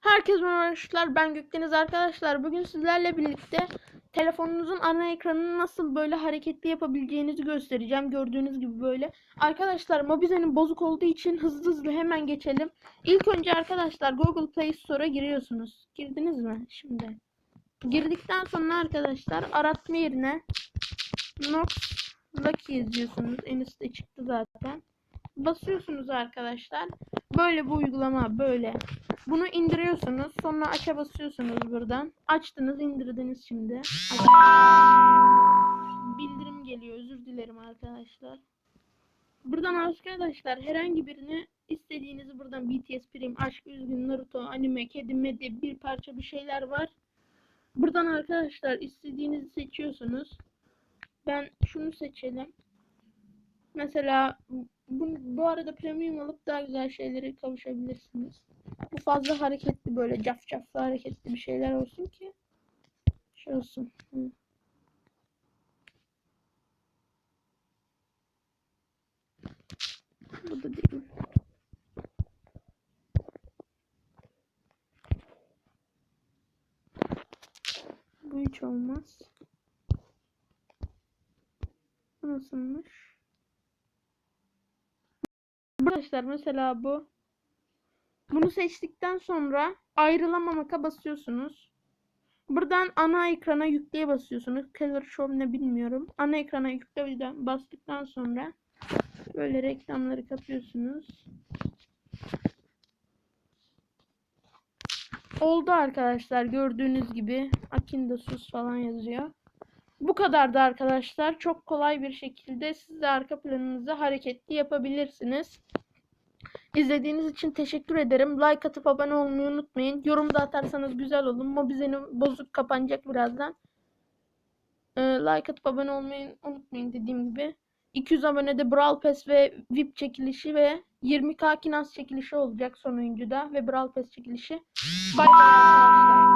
Herkese merhaba arkadaşlar. Ben Gökdeniz arkadaşlar. Bugün sizlerle birlikte telefonunuzun ana ekranını nasıl böyle hareketli yapabileceğinizi göstereceğim. Gördüğünüz gibi böyle. Arkadaşlar Mobizen'in bozuk olduğu için hızlı hızlı hemen geçelim. İlk önce arkadaşlar Google Play Store'a giriyorsunuz. Girdiniz mi? Şimdi. Girdikten sonra arkadaşlar aratma yerine Nox Lucky yazıyorsunuz. En üstte çıktı zaten. Basıyorsunuz arkadaşlar. Böyle bu uygulama böyle. Bunu indiriyorsunuz. Sonra aça basıyorsunuz buradan. Açtınız, indirdiniz şimdi. Bildirim geliyor. Özür dilerim arkadaşlar. Buradan arkadaşlar herhangi birini istediğinizi buradan BTS Prim, Aşk Üzgün, Naruto, Anime, Kedi, Medi bir parça bir şeyler var. Buradan arkadaşlar istediğinizi seçiyorsunuz. Ben şunu seçelim. Mesela bu, bu arada premium alıp daha güzel şeylere kavuşabilirsiniz. Bu fazla hareketli böyle caf caflı hareketli bir şeyler olsun ki şey olsun. Hı. Bu da değil. Bu hiç olmaz. Bu nasılmış? Arkadaşlar mesela bu. Bunu seçtikten sonra ayrılamamaka basıyorsunuz. Buradan ana ekrana yükleye basıyorsunuz. Color Show ne bilmiyorum. Ana ekrana yükle bastıktan sonra böyle reklamları kapıyorsunuz. Oldu arkadaşlar gördüğünüz gibi Akinda sus falan yazıyor. Bu kadardı arkadaşlar. Çok kolay bir şekilde siz de arka planınızı hareketli yapabilirsiniz. İzlediğiniz için teşekkür ederim. Like atıp abone olmayı unutmayın. Yorum da atarsanız güzel olur. Mobize'nin bozuk kapanacak birazdan. Ee, like atıp abone olmayı unutmayın dediğim gibi. 200 abonede Brawl Pass ve VIP çekilişi ve 20k Kinas çekilişi olacak son oyuncuda ve Brawl Pass çekilişi. Bay bay arkadaşlar.